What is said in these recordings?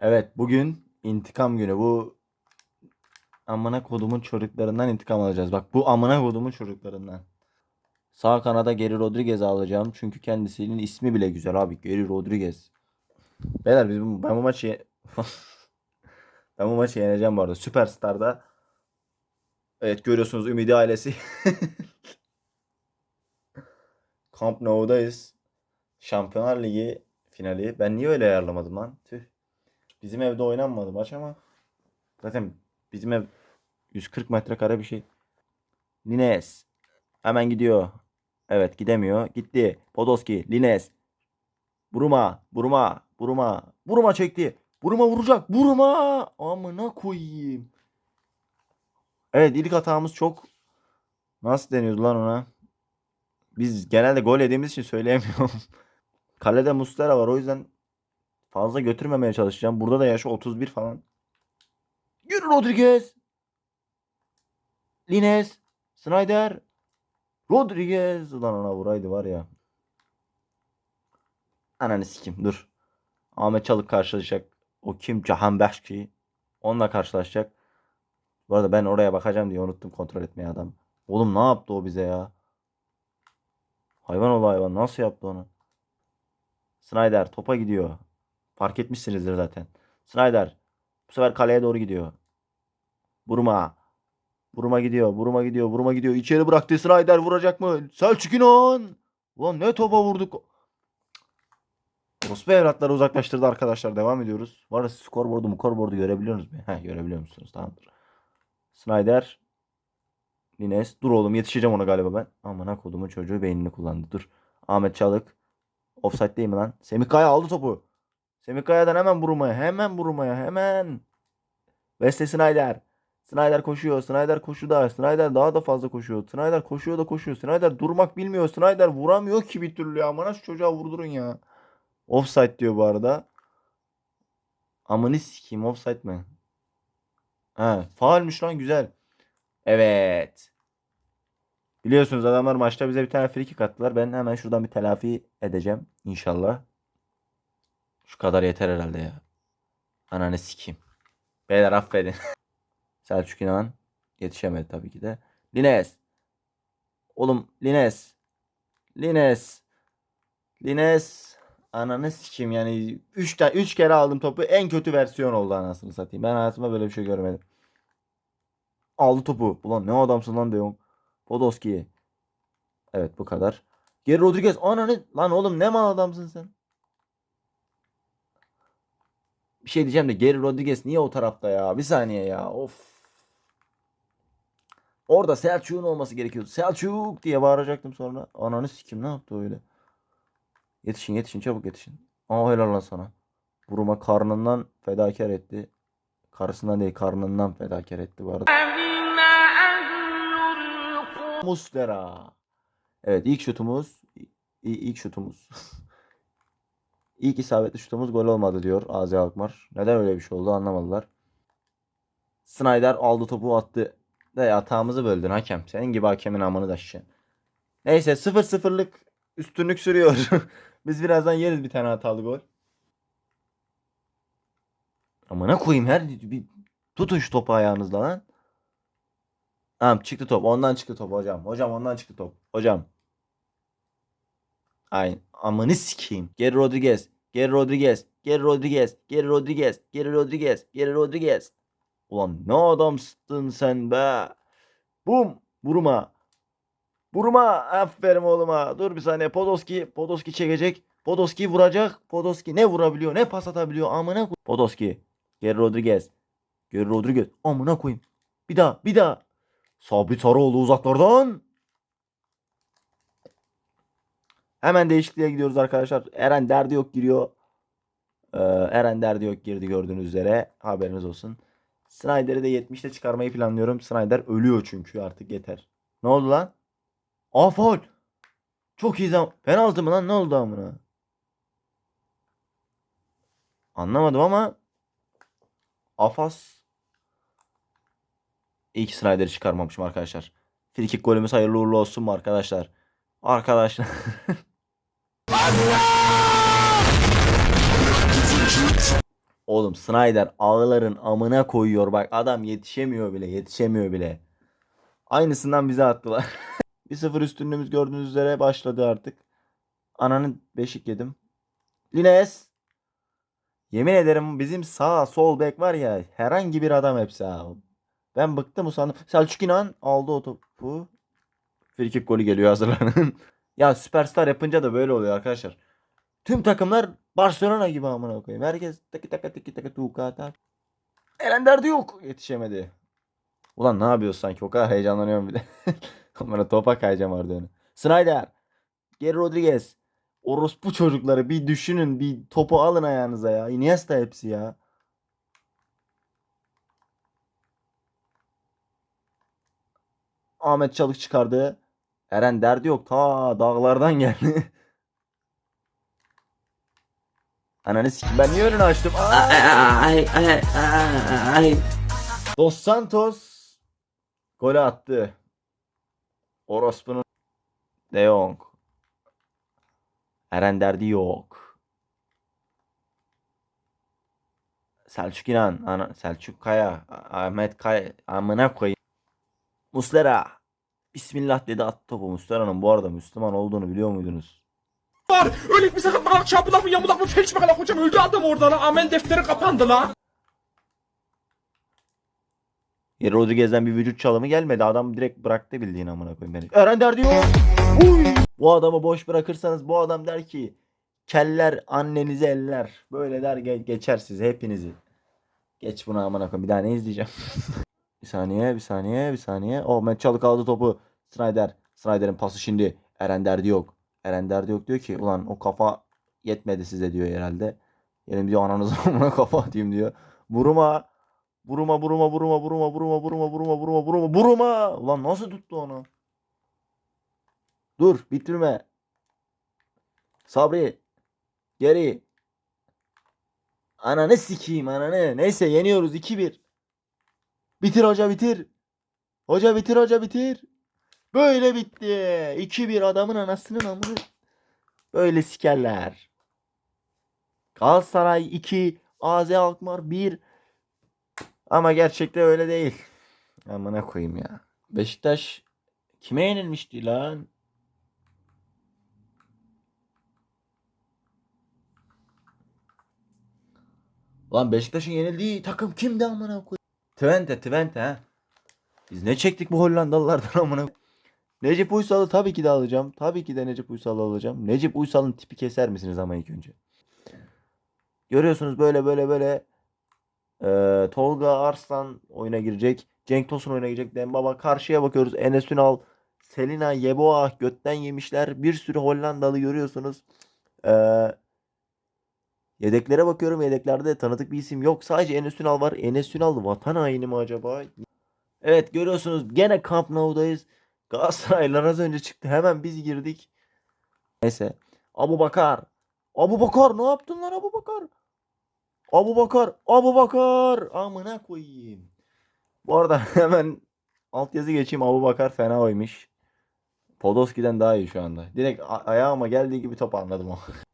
Evet bugün intikam günü. Bu amına kodumun çocuklarından intikam alacağız. Bak bu amına kodumun çocuklarından. Sağ kanada Geri Rodriguez'i alacağım. Çünkü kendisinin ismi bile güzel abi. Geri Rodriguez. Beyler biz bu, ben bu maçı ben bu maçı yeneceğim bu arada. Süperstar'da Evet görüyorsunuz Ümidi ailesi. Camp Nou'dayız. Şampiyonlar Ligi finali. Ben niye öyle ayarlamadım lan? Tüh. Bizim evde oynanmadı maç ama zaten bizim ev 140 metrekare bir şey. Lines hemen gidiyor. Evet gidemiyor. Gitti. Podolski, Lines. Buruma, Buruma, Buruma. Buruma çekti. Buruma vuracak. Buruma. Amına koyayım. Evet ilk hatamız çok nasıl deniyordu lan ona? Biz genelde gol yediğimiz için söyleyemiyorum. Kalede Muslera var o yüzden fazla götürmemeye çalışacağım. Burada da yaşı 31 falan. Yürü Rodriguez. Lines. Snyder. Rodriguez. Ulan ona vuraydı var ya. Ananı sikim dur. Ahmet Çalık karşılaşacak. O kim? Cahan Beşki. Onunla karşılaşacak. Bu arada ben oraya bakacağım diye unuttum kontrol etmeyi adam. Oğlum ne yaptı o bize ya? Hayvan ol hayvan. Nasıl yaptı onu? Snyder topa gidiyor. Fark etmişsinizdir zaten. Snyder bu sefer kaleye doğru gidiyor. Buruma. Buruma gidiyor. Buruma gidiyor. Buruma gidiyor. İçeri bıraktı. Snyder vuracak mı? Selçuk İnan. Ulan ne topa vurduk. Orospu evlatları uzaklaştırdı arkadaşlar. Devam ediyoruz. Var ya skorboardu skorboardu görebiliyor musunuz? Heh görebiliyor musunuz? Tamamdır. Snyder. Nines. Dur oğlum yetişeceğim ona galiba ben. Amına kodumun çocuğu beynini kullandı. Dur. Ahmet Çalık. Offside değil mi lan? Semih Kaya aldı topu. Semih Kaya'dan hemen vurmaya. Hemen vurmaya. Hemen. Wesley Snyder. Snyder koşuyor. Snyder koşuda. Snyder daha da fazla koşuyor. Snyder koşuyor da koşuyor. Snyder durmak bilmiyor. Snyder vuramıyor ki bir türlü ya. Amına şu çocuğa vurdurun ya. Offside diyor bu arada. Amını sikeyim offside mi? Ha, faalmiş lan güzel. Evet. Biliyorsunuz adamlar maçta bize bir tane free kick attılar. Ben hemen şuradan bir telafi edeceğim inşallah. Şu kadar yeter herhalde ya. Ananı sikeyim. Beyler affedin. Selçuk İnan yetişemedi tabii ki de. Lines. Oğlum Lines. Lines. Lines. Ananı sikeyim yani 3 üç, 3 kere aldım topu. En kötü versiyon oldu anasını satayım. Ben hayatımda böyle bir şey görmedim. Aldı topu. Ulan ne adamsın lan diyorum. Podolski. Evet bu kadar. Geri Rodriguez. Ananı lan oğlum ne mal adamsın sen. Bir şey diyeceğim de Geri Rodriguez niye o tarafta ya? Bir saniye ya. Of. Orada Selçuk'un olması gerekiyordu. Selçuk diye bağıracaktım sonra. Ananı sikim ne yaptı öyle? Yetişin yetişin çabuk yetişin. Aa helal lan sana. Buruma karnından fedakar etti. Karısından değil karnından fedakar etti bu arada. Muslera. Evet ilk şutumuz ilk şutumuz. ilk isabetli şutumuz gol olmadı diyor Azi Alkmaar. Neden öyle bir şey oldu anlamadılar. Snyder aldı topu attı. De hatamızı böldün hakem. Senin gibi hakemin amını da şişen. Neyse 0-0'lık üstünlük sürüyor. Biz birazdan yeriz bir tane hatalı gol. Amına koyayım her bir tutun şu topu ayağınızla lan. Tamam çıktı top. Ondan çıktı top hocam. Hocam ondan çıktı top. Hocam. Aynen. Amanı sikeyim. Geri Rodriguez. Geri Rodriguez. Geri Rodriguez. Geri Rodriguez. Geri Rodriguez. Geri Rodriguez. Ulan ne adamsın sen be. Bum. Vurma. Vurma. Aferin oğluma. Dur bir saniye. Podolski. Podolski çekecek. Podolski vuracak. Podolski ne vurabiliyor ne pas atabiliyor. Amına koy. Podolski. Geri Rodriguez. Geri Rodriguez. Amına koyayım. Bir daha. Bir daha. Sabri Sarıoğlu uzaklardan. Hemen değişikliğe gidiyoruz arkadaşlar. Eren derdi yok giriyor. Ee, Eren derdi yok girdi gördüğünüz üzere. Haberiniz olsun. Snyder'i de 70'te çıkarmayı planlıyorum. Snyder ölüyor çünkü artık yeter. Ne oldu lan? Aa faul. Çok iyi zaman. Penaltı mı lan? Ne oldu amına? Anlamadım ama Afas ki Snyder'i çıkarmamışım arkadaşlar. Frikik golümüz hayırlı uğurlu olsun mu arkadaşlar? Arkadaşlar. Oğlum Snyder ağların amına koyuyor bak adam yetişemiyor bile yetişemiyor bile. Aynısından bize attılar. 1-0 üstünlüğümüz gördüğünüz üzere başladı artık. Ananın beşik yedim. Lines. Yemin ederim bizim sağ sol bek var ya herhangi bir adam hepsi ha. Ben bıktım usandım. Selçuk İnan aldı o topu. Frikik golü geliyor hazırlanın. Ya süperstar yapınca da böyle oluyor arkadaşlar. Tüm takımlar Barcelona gibi amına koyayım. Herkes tıkı taka tıkı taka tuka tak. Eren derdi yok. Yetişemedi. Ulan ne yapıyorsun sanki? O kadar heyecanlanıyorum bir de. Amına topa kayacağım vardı önü. Snyder. Geri Rodriguez. Orospu çocukları bir düşünün. Bir topu alın ayağınıza ya. Iniesta hepsi ya. Ahmet Çalık çıkardı. Eren derdi yok. Ta dağlardan geldi. Ananı sikim. Ben niye önünü açtım? Aa! Ay ay ay ay. Dos Santos golü attı. Orospu'nun De Jong. Eren derdi yok. Selçuk İnan, ana, Selçuk Kaya, Ahmet Kaya, amına koyayım. Muslera. Bismillah dedi attı topu. Muslera'nın bu arada Müslüman olduğunu biliyor muydunuz? var. Öyle bir sakatlık çarpıdak mı yamulak mı felç mi kalak hocam öldü adam orada lan. Amel defteri kapandı lan. Ya Rodriguez'den bir vücut çalımı gelmedi. Adam direkt bıraktı bildiğin amına koyayım beni. Eren derdi yok. Uy. Bu adamı boş bırakırsanız bu adam der ki keller annenizi eller. Böyle der ge- geçer sizi hepinizi. Geç bunu amına koyayım. Bir daha ne izleyeceğim? bir saniye, bir saniye, bir saniye. Oh Matt Çalık aldı topu. Snyder. Snyder'in pası şimdi. Eren derdi yok. Eren derdi yok diyor ki ulan o kafa yetmedi size diyor herhalde. Yerim diyor ananızı amına kafa atayım diyor. Buruma. Buruma buruma buruma buruma buruma buruma buruma buruma buruma buruma. Ulan nasıl tuttu onu? Dur bitirme. Sabri. Geri. Ananı sikeyim ananı. Neyse yeniyoruz 2-1. Bitir hoca bitir. Hoca bitir hoca bitir. Böyle bitti. 2-1 adamın anasının amını. Böyle sikerler. Galatasaray 2. AZ Alkmaar 1. Ama gerçekte öyle değil. Amına koyayım ya. Beşiktaş kime yenilmişti lan? Lan Beşiktaş'ın yenildiği takım kimdi amına koyayım? Twente, Twente ha. Biz ne çektik bu Hollandalılardan amına? Necip Uysal'ı tabii ki de alacağım. Tabii ki de Necip Uysal'ı alacağım. Necip Uysal'ın tipi keser misiniz ama ilk önce? Görüyorsunuz böyle böyle böyle ee, Tolga Arslan oyuna girecek. Cenk Tosun oyuna girecek. Dembaba karşıya bakıyoruz. Enes Ünal, Selina Yeboah götten yemişler. Bir sürü Hollandalı görüyorsunuz. Ee, yedeklere bakıyorum. Yedeklerde de tanıdık bir isim yok. Sadece Enes Ünal var. Enes Ünal vatan haini mi acaba? Evet görüyorsunuz gene Camp Nou'dayız. Galatasaraylar az önce çıktı. Hemen biz girdik. Neyse. Abu Bakar. Abu Bakar ne yaptın lan Abu Bakar? Abu Bakar. Abu Bakar. Amına koyayım. Bu arada hemen altyazı geçeyim. Abu Bakar fena oymuş. Podolski'den daha iyi şu anda. Direkt ayağıma geldiği gibi top anladım o.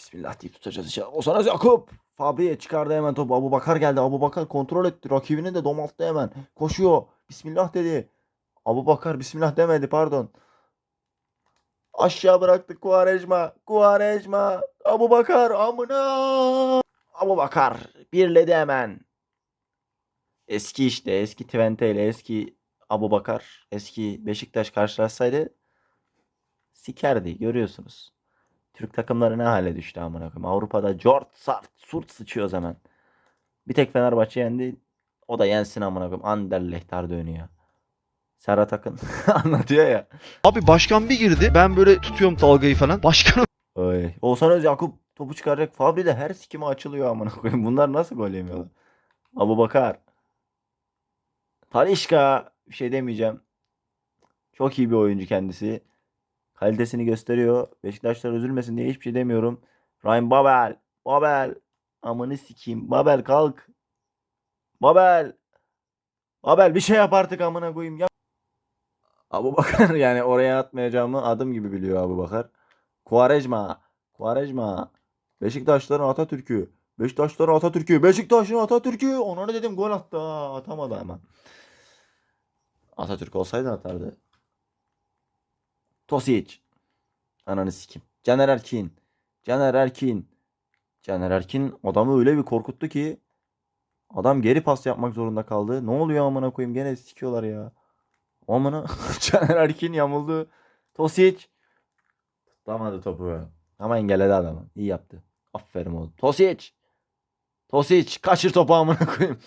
Bismillah deyip tutacağız inşallah. O sana Yakup. Fabri'ye çıkardı hemen topu. Abu Bakar geldi. Abu Bakar kontrol etti. Rakibini de domalttı hemen. Koşuyor. Bismillah dedi. Abu Bakar Bismillah demedi pardon. Aşağı bıraktık Kuvarejma. Kuvarejma. Abu Bakar amına. Abu Bakar birledi hemen. Eski işte eski Twente ile eski Abu Bakar eski Beşiktaş karşılaşsaydı sikerdi görüyorsunuz. Türk takımları ne hale düştü amına koyayım. Avrupa'da jort sart surt sıçıyoruz hemen. Bir tek Fenerbahçe yendi. O da yensin amına koyayım. Anderlecht'tar dönüyor. Serhat Akın anlatıyor ya. Abi başkan bir girdi. Ben böyle tutuyorum dalgayı falan. Başkan Oy. Oğuzhan Öz Yakup topu çıkaracak. Fabri de her sikime açılıyor amına koyayım. Bunlar nasıl gol yemiyorlar? Abu Bakar. Talişka. Bir şey demeyeceğim. Çok iyi bir oyuncu kendisi. Kalitesini gösteriyor. Beşiktaşlar üzülmesin diye hiçbir şey demiyorum. Ryan Babel. Babel. Amını sikeyim. Babel kalk. Babel. Babel bir şey yap artık amına koyayım. Yap. Abu Bakar yani oraya atmayacağımı adım gibi biliyor Abu Bakar. Kuarejma. Kuarejma. Beşiktaşların Atatürk'ü. Beşiktaşlar Atatürk'ü. Beşiktaş'ın Atatürk'ü. Ona ne dedim gol attı. Atamadı ama. Atatürk olsaydı atardı. Tosic. Ananı sikim. Caner Erkin. Caner Erkin. Caner Erkin adamı öyle bir korkuttu ki adam geri pas yapmak zorunda kaldı. Ne oluyor amına koyayım gene sikiyorlar ya. Amına Caner Erkin yamuldu. Tosic tutamadı topu. Ama engelledi adamı. İyi yaptı. Aferin oğlum. Tosic. Tosic kaçır topu amına koyayım.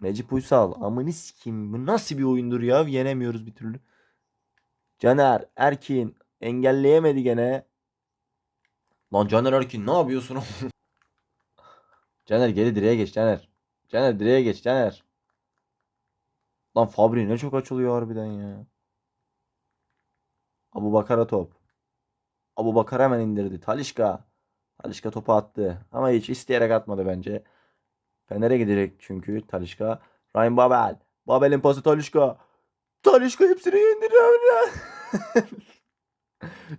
Necip Uysal. Amını sikeyim. Bu nasıl bir oyundur ya? Yenemiyoruz bir türlü. Caner Erkin engelleyemedi gene. Lan Caner Erkin ne yapıyorsun? Caner geri direğe geç Caner. Caner direğe geç Caner. Lan Fabri ne çok açılıyor harbiden ya. Abu Bakar'a top. Abu Bakar hemen indirdi. Talişka. Talişka topu attı. Ama hiç isteyerek atmadı bence. Fener'e gidecek çünkü Talişka. Ryan Babel. Babel'in pası Talişka. Talişka hepsini indiriyor.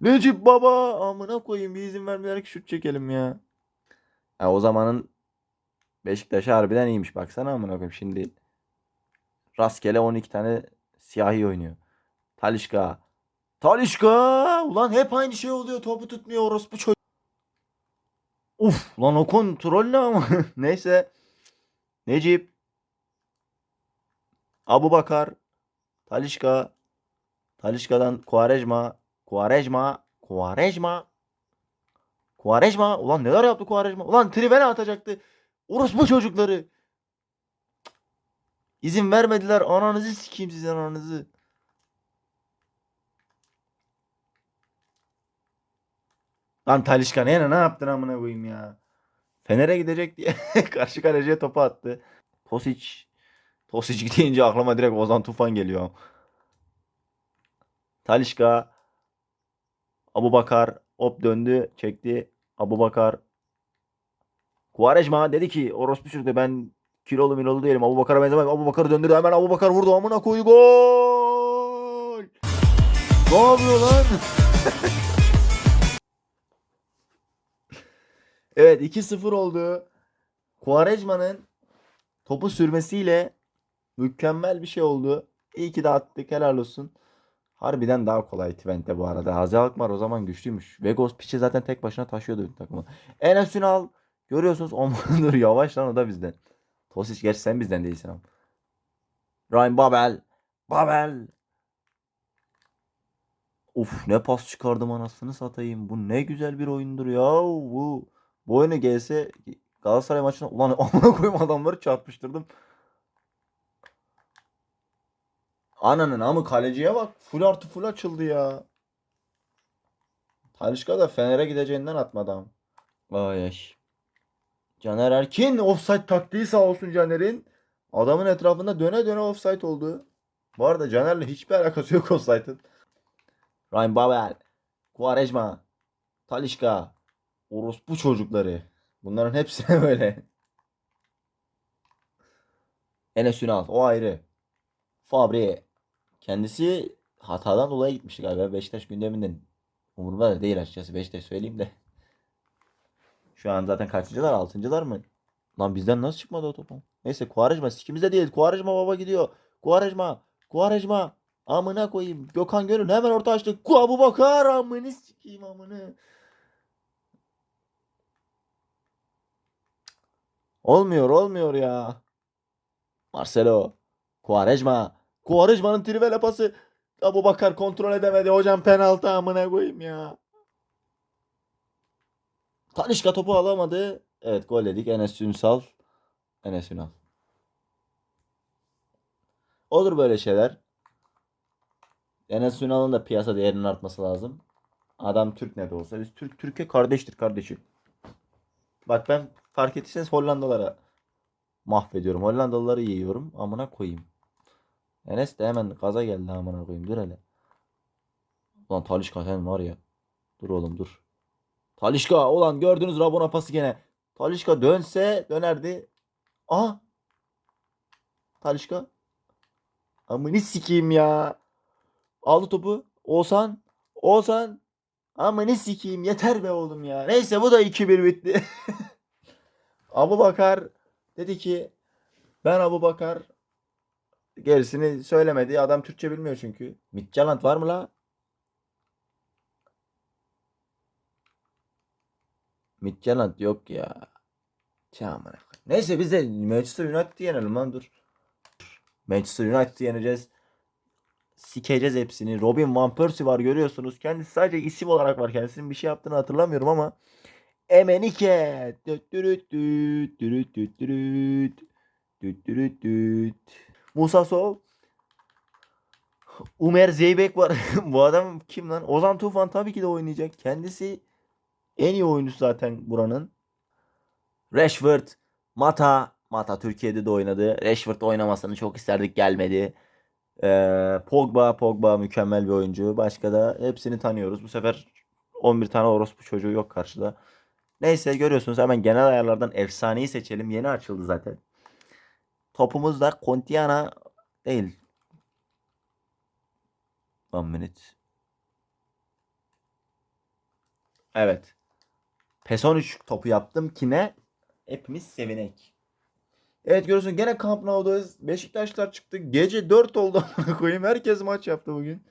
Necip baba. Amına koyayım bir izin vermeler ki şut çekelim ya. Ha, o zamanın Beşiktaş harbiden iyiymiş. Baksana amına koyayım şimdi. Rastgele 12 tane siyahi oynuyor. Talişka. Talişka. Ulan hep aynı şey oluyor. Topu tutmuyor orospu çocuk. Uf lan o kontrol ne ama. Neyse. Necip. Abu Bakar. Talişka. Talişka'dan Kuarejma. Kuarejma. Kuarejma. Kuarejma. Ulan neler yaptı Kuarejma? Ulan trivene atacaktı. Orospu çocukları. İzin vermediler. Ananızı sikeyim sizin ananızı. Lan Talişka ne ne yaptın amına koyayım ya. Fener'e gidecek diye karşı kaleciye topu attı. Tosic. Tosic deyince aklıma direkt Ozan Tufan geliyor. Talişka. Abu Bakar. Hop döndü. Çekti. Abu Bakar. Kuvarejma dedi ki orospu çocuk ben kilolu milolu değilim. Abu Bakar'a benzemem. Abu Bakar'ı döndürdü. Hemen Abu Bakar vurdu. Amına koyu gol. Ne yapıyor lan? evet 2-0 oldu. Kuvarejma'nın topu sürmesiyle mükemmel bir şey oldu. İyi ki de attık helal olsun. Harbiden daha kolay Twente bu arada. Hazi Alkmaar o zaman güçlüymüş. Vegos Piç'i zaten tek başına taşıyordu bütün takımı. Enes Ünal görüyorsunuz Oman'dır yavaş lan o da bizden. Tosic gerçi sen bizden değilsin ama. Ryan Babel. Babel. Uf ne pas çıkardım anasını satayım. Bu ne güzel bir oyundur ya. Bu, bu oyunu gelse Galatasaray maçına ulan amına koyayım adamları çarpıştırdım. Ananın amı kaleciye bak. Full artı full açıldı ya. Talişka da Fener'e gideceğinden atmadı ama. Vay ay. Caner Erkin offside taktiği sağ olsun Caner'in. Adamın etrafında döne döne offside oldu. Bu arada Caner'le hiçbir alakası yok offside'ın. Ryan Babel. Quaresma. Talişka. Orospu çocukları. Bunların hepsi böyle. Enes Ünal. O ayrı. Fabri. Kendisi hatadan dolayı gitmişti galiba. Beşiktaş gündeminden. Umurumda da değil açıkçası. Beşiktaş söyleyeyim de. Şu an zaten kaçıncılar? Altıncılar mı? Lan bizden nasıl çıkmadı o topu? Neyse Kuvarejma sikimizde değil. Kuvarejma baba gidiyor. Kuvarejma. Kuvarejma. Amına koyayım. Gökhan Gönül hemen orta açtı. Kuabu bakar amını sikeyim amını. Olmuyor olmuyor ya. Marcelo. Kuvarejma. Kuvarejma'nın trivele pası. Abu Bakar kontrol edemedi. Hocam penaltı amına koyayım ya. Talişka topu alamadı. Evet gol dedik. Enes Ünsal. Enes Ünal. Olur böyle şeyler. Enes Ünal'ın da piyasa değerinin artması lazım. Adam Türk ne de olsa. Biz Türk Türkiye kardeştir kardeşim. Bak ben fark ettiyseniz Hollandalara mahvediyorum. Hollandalıları yiyorum. Amına koyayım. Enes de hemen gaza geldi amına koyayım. Dur hele. Ulan Talişka sen var ya. Dur oğlum dur. Talişka ulan gördünüz Rabona pası gene. Talişka dönse dönerdi. Aha. Talişka. Amını sikeyim ya. Aldı topu. Oğuzhan. Oğuzhan. Amını sikeyim yeter be oğlum ya. Neyse bu da 2-1 bitti. Abu Bakar dedi ki ben Abu Bakar gerisini söylemedi. Adam Türkçe bilmiyor çünkü. Midtjylland var mı la? Midtjylland yok ya. Çamına. Neyse biz de Manchester United yenelim lan dur. Manchester United yeneceğiz. Sikeceğiz hepsini. Robin Van Persie var görüyorsunuz. Kendisi sadece isim olarak var. Kendisinin bir şey yaptığını hatırlamıyorum ama. Emenike. Düt dürüt düt, dürüt düt dürüt. Düt dürüt düt. Musa Sov. Umer Zeybek var. Bu adam kim lan? Ozan Tufan tabii ki de oynayacak. Kendisi en iyi oyuncusu zaten buranın. Rashford, Mata. Mata Türkiye'de de oynadı. Rashford oynamasını çok isterdik gelmedi. Ee, Pogba, Pogba mükemmel bir oyuncu. Başka da hepsini tanıyoruz. Bu sefer 11 tane orospu çocuğu yok karşıda. Neyse görüyorsunuz hemen genel ayarlardan efsaneyi seçelim. Yeni açıldı zaten. Topumuz da Contiana değil. One minute. Evet. PES 13 topu yaptım ki ne? Hepimiz sevinek. Evet görüyorsun gene Camp Nou'dayız. Beşiktaşlar çıktı. Gece 4 oldu koyayım. Herkes maç yaptı bugün.